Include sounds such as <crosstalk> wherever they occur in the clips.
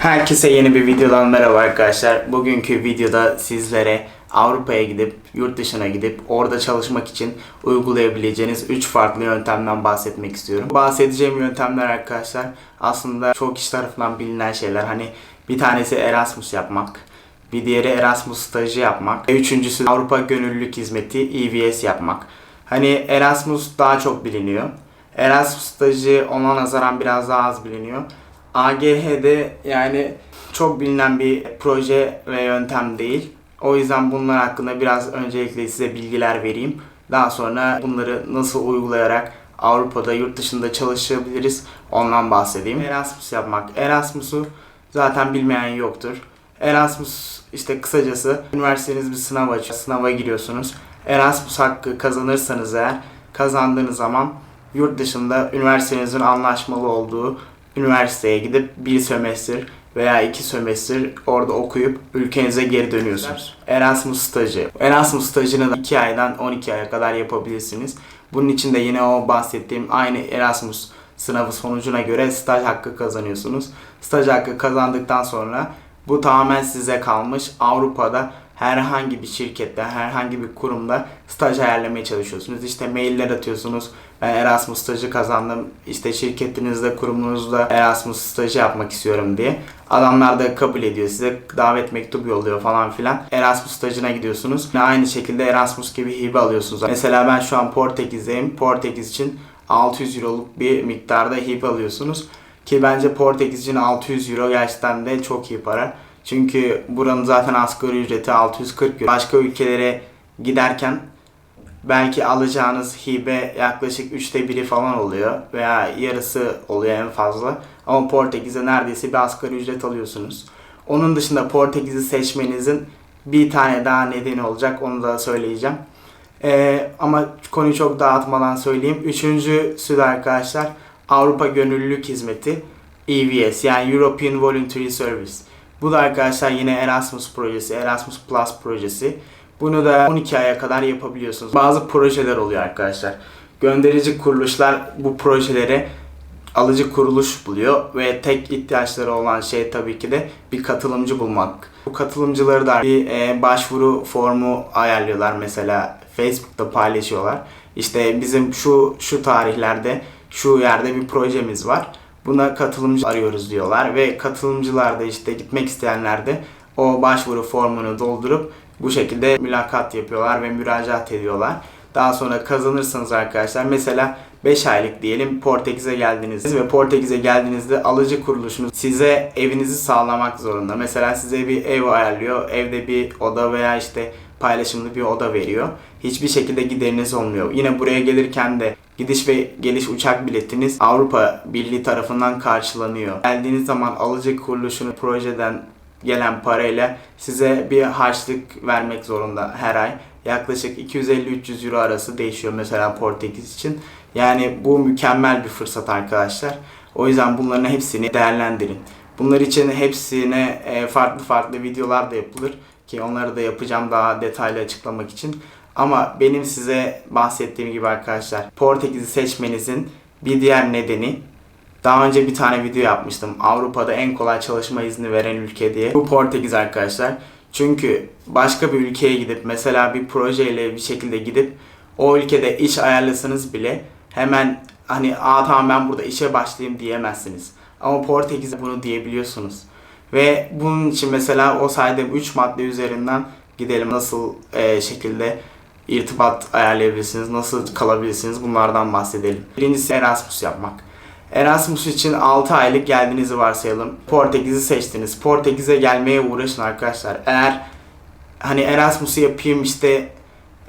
Herkese yeni bir videodan merhaba arkadaşlar. Bugünkü videoda sizlere Avrupa'ya gidip, yurt dışına gidip orada çalışmak için uygulayabileceğiniz 3 farklı yöntemden bahsetmek istiyorum. Bahsedeceğim yöntemler arkadaşlar aslında çok kişi tarafından bilinen şeyler. Hani bir tanesi Erasmus yapmak, bir diğeri Erasmus stajı yapmak, üçüncüsü Avrupa Gönüllülük Hizmeti EVS yapmak. Hani Erasmus daha çok biliniyor. Erasmus stajı ona nazaran biraz daha az biliniyor. AGH'de yani çok bilinen bir proje ve yöntem değil. O yüzden bunlar hakkında biraz öncelikle size bilgiler vereyim. Daha sonra bunları nasıl uygulayarak Avrupa'da, yurt dışında çalışabiliriz ondan bahsedeyim. Erasmus yapmak. Erasmus'u zaten bilmeyen yoktur. Erasmus işte kısacası üniversiteniz bir sınav açıyor. Sınava giriyorsunuz. Erasmus hakkı kazanırsanız eğer kazandığınız zaman yurt dışında üniversitenizin anlaşmalı olduğu üniversiteye gidip bir sömestr veya iki sömestr orada okuyup ülkenize geri dönüyorsunuz. Erasmus stajı. Erasmus stajını da 2 aydan 12 aya kadar yapabilirsiniz. Bunun için de yine o bahsettiğim aynı Erasmus sınavı sonucuna göre staj hakkı kazanıyorsunuz. Staj hakkı kazandıktan sonra bu tamamen size kalmış. Avrupa'da herhangi bir şirkette, herhangi bir kurumda staj ayarlamaya çalışıyorsunuz. İşte mailler atıyorsunuz. Ben Erasmus stajı kazandım. İşte şirketinizde, kurumunuzda Erasmus stajı yapmak istiyorum diye. Adamlar da kabul ediyor size. Davet mektubu yolluyor falan filan. Erasmus stajına gidiyorsunuz. Yine aynı şekilde Erasmus gibi hibe alıyorsunuz. Mesela ben şu an Portekiz'deyim. Portekiz için 600 euroluk bir miktarda hibe alıyorsunuz. Ki bence Portekiz için 600 euro gerçekten de çok iyi para. Çünkü buranın zaten asgari ücreti 640 euro. Başka ülkelere giderken belki alacağınız hibe yaklaşık üçte biri falan oluyor veya yarısı oluyor en fazla. Ama Portekiz'e neredeyse bir asgari ücret alıyorsunuz. Onun dışında Portekiz'i seçmenizin bir tane daha nedeni olacak onu da söyleyeceğim. Ee, ama konuyu çok dağıtmadan söyleyeyim. Üçüncüsü de arkadaşlar Avrupa Gönüllülük Hizmeti EVS yani European Voluntary Service. Bu da arkadaşlar yine Erasmus projesi, Erasmus Plus projesi. Bunu da 12 aya kadar yapabiliyorsunuz. Bazı projeler oluyor arkadaşlar. Gönderici kuruluşlar bu projelere alıcı kuruluş buluyor ve tek ihtiyaçları olan şey tabii ki de bir katılımcı bulmak. Bu katılımcıları da bir e, başvuru formu ayarlıyorlar mesela Facebook'ta paylaşıyorlar. İşte bizim şu şu tarihlerde şu yerde bir projemiz var. Buna katılımcı arıyoruz diyorlar ve katılımcılar da işte gitmek isteyenler de o başvuru formunu doldurup bu şekilde mülakat yapıyorlar ve müracaat ediyorlar. Daha sonra kazanırsanız arkadaşlar mesela 5 aylık diyelim Portekiz'e geldiniz ve Portekiz'e geldiğinizde alıcı kuruluşunuz size evinizi sağlamak zorunda. Mesela size bir ev ayarlıyor. Evde bir oda veya işte paylaşımlı bir oda veriyor. Hiçbir şekilde gideriniz olmuyor. Yine buraya gelirken de gidiş ve geliş uçak biletiniz Avrupa Birliği tarafından karşılanıyor. Geldiğiniz zaman alıcı kuruluşunu projeden gelen parayla size bir harçlık vermek zorunda her ay. Yaklaşık 250-300 euro arası değişiyor mesela Portekiz için. Yani bu mükemmel bir fırsat arkadaşlar. O yüzden bunların hepsini değerlendirin. Bunlar için hepsine e, farklı farklı videolar da yapılır ki onları da yapacağım daha detaylı açıklamak için. Ama benim size bahsettiğim gibi arkadaşlar Portekiz'i seçmenizin bir diğer nedeni daha önce bir tane video yapmıştım. Avrupa'da en kolay çalışma izni veren ülke diye. Bu Portekiz arkadaşlar. Çünkü başka bir ülkeye gidip mesela bir projeyle bir şekilde gidip o ülkede iş ayarlasanız bile hemen hani aa tamam ben burada işe başlayayım diyemezsiniz. Ama Portekiz'de bunu diyebiliyorsunuz. Ve bunun için mesela o saydığım 3 madde üzerinden gidelim nasıl e, şekilde irtibat ayarlayabilirsiniz, nasıl kalabilirsiniz bunlardan bahsedelim. Birincisi Erasmus yapmak. Erasmus için 6 aylık geldiğinizi varsayalım. Portekiz'i seçtiniz. Portekiz'e gelmeye uğraşın arkadaşlar. Eğer hani Erasmus'u yapayım işte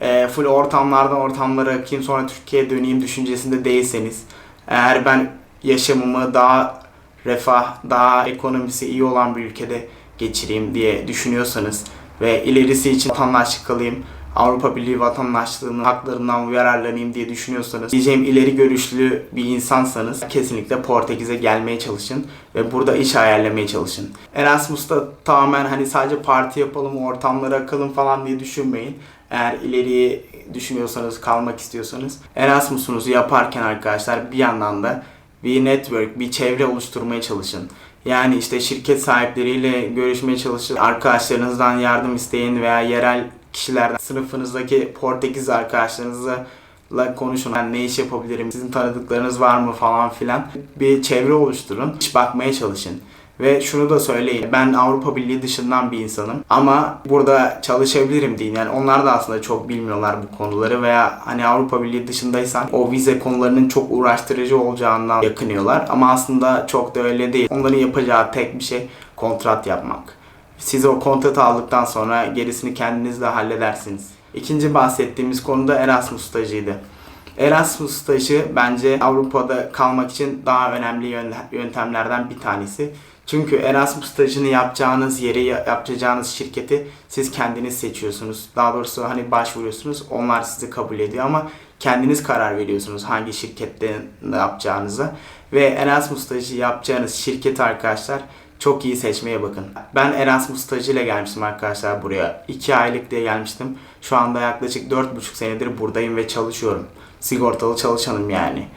e, full ortamlardan ortamlara akayım sonra Türkiye'ye döneyim düşüncesinde değilseniz eğer ben yaşamımı daha refah, daha ekonomisi iyi olan bir ülkede geçireyim diye düşünüyorsanız ve ilerisi için vatandaşlık alayım, Avrupa Birliği vatandaşlığının haklarından yararlanayım diye düşünüyorsanız, diyeceğim ileri görüşlü bir insansanız kesinlikle Portekiz'e gelmeye çalışın ve burada iş ayarlamaya çalışın. Erasmus'ta tamamen hani sadece parti yapalım, ortamlara akalım falan diye düşünmeyin. Eğer ileriyi düşünüyorsanız, kalmak istiyorsanız Erasmus'unuzu yaparken arkadaşlar bir yandan da bir network, bir çevre oluşturmaya çalışın. Yani işte şirket sahipleriyle görüşmeye çalışın. Arkadaşlarınızdan yardım isteyin veya yerel kişilerden sınıfınızdaki Portekiz arkadaşlarınızla la konuşun. Ben ne iş yapabilirim? Sizin tanıdıklarınız var mı falan filan. Bir çevre oluşturun. İş bakmaya çalışın. Ve şunu da söyleyeyim. Ben Avrupa Birliği dışından bir insanım. Ama burada çalışabilirim deyin. Yani onlar da aslında çok bilmiyorlar bu konuları veya hani Avrupa Birliği dışındaysan o vize konularının çok uğraştırıcı olacağından yakınıyorlar. Ama aslında çok da öyle değil. Onların yapacağı tek bir şey kontrat yapmak. Siz o kontratı aldıktan sonra gerisini kendiniz de halledersiniz. İkinci bahsettiğimiz konu da Erasmus stajıydı. Erasmus stajı bence Avrupa'da kalmak için daha önemli yön- yöntemlerden bir tanesi. Çünkü Erasmus stajını yapacağınız yeri, ya- yapacağınız şirketi siz kendiniz seçiyorsunuz. Daha doğrusu hani başvuruyorsunuz, onlar sizi kabul ediyor ama kendiniz karar veriyorsunuz hangi şirkette ne yapacağınıza. Ve Erasmus stajı yapacağınız şirket arkadaşlar çok iyi seçmeye bakın. Ben Erasmus stajıyla gelmiştim arkadaşlar buraya. 2 aylık diye gelmiştim. Şu anda yaklaşık 4,5 senedir buradayım ve çalışıyorum. Sigortalı çalışanım yani.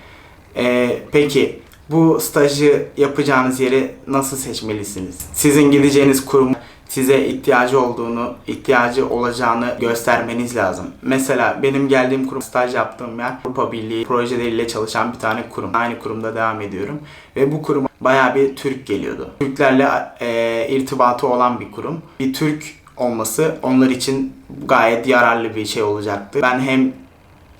Ee, peki bu stajı yapacağınız yeri nasıl seçmelisiniz? Sizin gideceğiniz kurum size ihtiyacı olduğunu, ihtiyacı olacağını göstermeniz lazım. Mesela benim geldiğim kurum, staj yaptığım yer Avrupa Birliği projeleriyle çalışan bir tane kurum. Aynı kurumda devam ediyorum. Ve bu kuruma bayağı bir Türk geliyordu. Türklerle e, irtibatı olan bir kurum. Bir Türk olması onlar için gayet yararlı bir şey olacaktı. Ben hem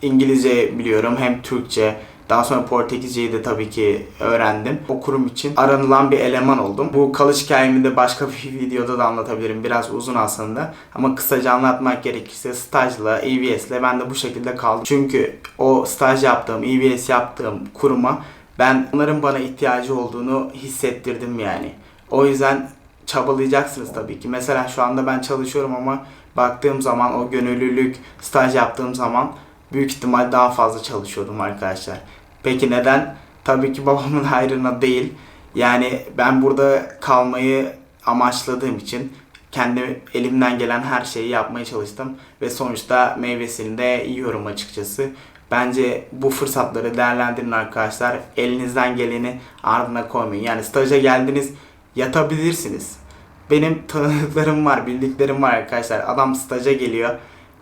İngilizce biliyorum hem Türkçe. Daha sonra Portekizceyi de tabii ki öğrendim. O kurum için aranılan bir eleman oldum. Bu kalış hikayemi de başka bir videoda da anlatabilirim. Biraz uzun aslında. Ama kısaca anlatmak gerekirse stajla, EVS'le ben de bu şekilde kaldım. Çünkü o staj yaptığım, EVS yaptığım kuruma ben onların bana ihtiyacı olduğunu hissettirdim yani. O yüzden çabalayacaksınız tabii ki. Mesela şu anda ben çalışıyorum ama baktığım zaman o gönüllülük staj yaptığım zaman büyük ihtimal daha fazla çalışıyordum arkadaşlar. Peki neden? Tabii ki babamın <laughs> hayrına değil. Yani ben burada kalmayı amaçladığım için kendi elimden gelen her şeyi yapmaya çalıştım ve sonuçta meyvesini de yiyorum açıkçası. Bence bu fırsatları değerlendirin arkadaşlar. Elinizden geleni ardına koymayın. Yani staja geldiniz yatabilirsiniz. Benim tanıdıklarım var, bildiklerim var arkadaşlar. Adam staja geliyor.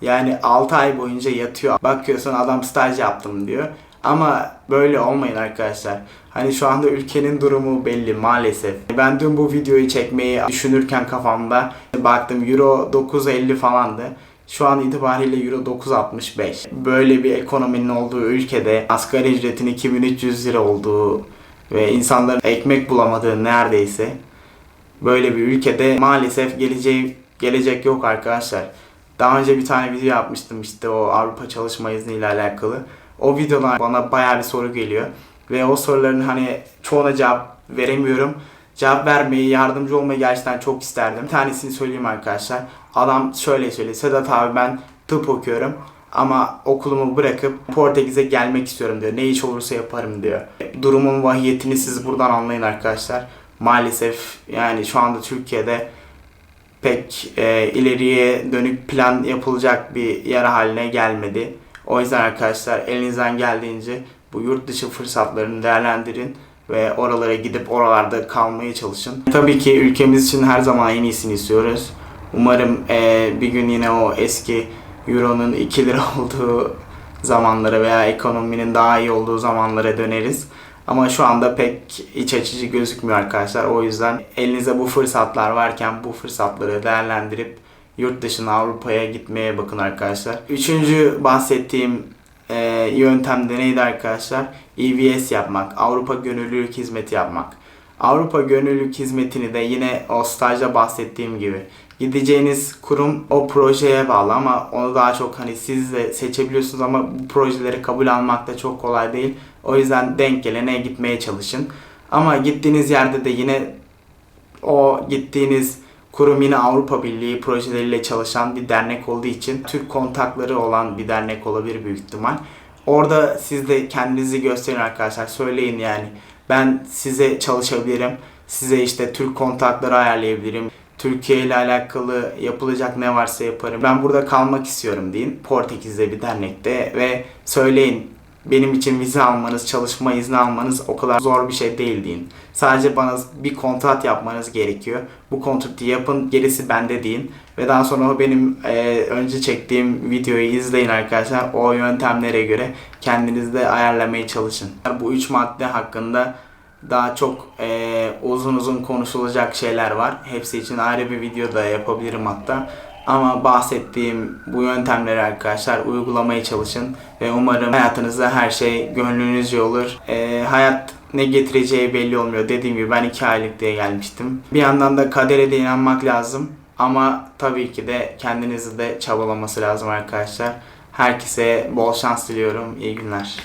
Yani 6 ay boyunca yatıyor. Bakıyorsun adam staj yaptım diyor. Ama böyle olmayın arkadaşlar. Hani şu anda ülkenin durumu belli maalesef. Ben dün bu videoyu çekmeyi düşünürken kafamda baktım Euro 9.50 falandı. Şu an itibariyle Euro 9.65. Böyle bir ekonominin olduğu ülkede asgari ücretin 2300 lira olduğu ve insanların ekmek bulamadığı neredeyse böyle bir ülkede maalesef geleceği gelecek yok arkadaşlar. Daha önce bir tane video yapmıştım işte o Avrupa çalışma izni ile alakalı. O videodan bana bayağı bir soru geliyor. Ve o soruların hani çoğuna cevap veremiyorum. Cevap vermeyi, yardımcı olmayı gerçekten çok isterdim. Bir tanesini söyleyeyim arkadaşlar. Adam şöyle söyledi. Sedat abi ben tıp okuyorum ama okulumu bırakıp Portekiz'e gelmek istiyorum diyor. Ne iş olursa yaparım diyor. Durumun vahiyetini siz buradan anlayın arkadaşlar. Maalesef yani şu anda Türkiye'de pek e, ileriye dönük plan yapılacak bir yer haline gelmedi. O yüzden arkadaşlar elinizden geldiğince bu yurt dışı fırsatlarını değerlendirin ve oralara gidip oralarda kalmaya çalışın. Tabii ki ülkemiz için her zaman en iyisini istiyoruz. Umarım e, bir gün yine o eski Euro'nun 2 lira <laughs> olduğu zamanlara veya ekonominin daha iyi olduğu zamanlara döneriz. Ama şu anda pek iç açıcı gözükmüyor arkadaşlar. O yüzden elinize bu fırsatlar varken bu fırsatları değerlendirip yurt dışına Avrupa'ya gitmeye bakın arkadaşlar. Üçüncü bahsettiğim e, yöntem de neydi arkadaşlar? EVS yapmak. Avrupa Gönüllülük Hizmeti yapmak. Avrupa Gönüllülük Hizmetini de yine o stajda bahsettiğim gibi gideceğiniz kurum o projeye bağlı ama onu daha çok hani siz de seçebiliyorsunuz ama bu projeleri kabul almak da çok kolay değil. O yüzden denk gelene gitmeye çalışın. Ama gittiğiniz yerde de yine o gittiğiniz kurum yine Avrupa Birliği projeleriyle çalışan bir dernek olduğu için Türk kontakları olan bir dernek olabilir büyük ihtimal. Orada siz de kendinizi gösterin arkadaşlar. Söyleyin yani ben size çalışabilirim. Size işte Türk kontakları ayarlayabilirim. Türkiye ile alakalı yapılacak ne varsa yaparım. Ben burada kalmak istiyorum deyin. Portekiz'de bir dernekte ve söyleyin benim için vize almanız, çalışma izni almanız o kadar zor bir şey değil deyin. Sadece bana bir kontrat yapmanız gerekiyor. Bu kontratı yapın, gerisi bende deyin. Ve daha sonra o benim e, önce çektiğim videoyu izleyin arkadaşlar. O yöntemlere göre kendiniz de ayarlamaya çalışın. Bu üç madde hakkında daha çok e, uzun uzun konuşulacak şeyler var. Hepsi için ayrı bir video da yapabilirim hatta. Ama bahsettiğim bu yöntemleri arkadaşlar uygulamaya çalışın ve umarım hayatınızda her şey gönlünüzce olur. E, hayat ne getireceği belli olmuyor. Dediğim gibi ben iki aylık diye gelmiştim. Bir yandan da kadere de inanmak lazım. Ama tabii ki de kendinizi de çabalaması lazım arkadaşlar. Herkese bol şans diliyorum. İyi günler.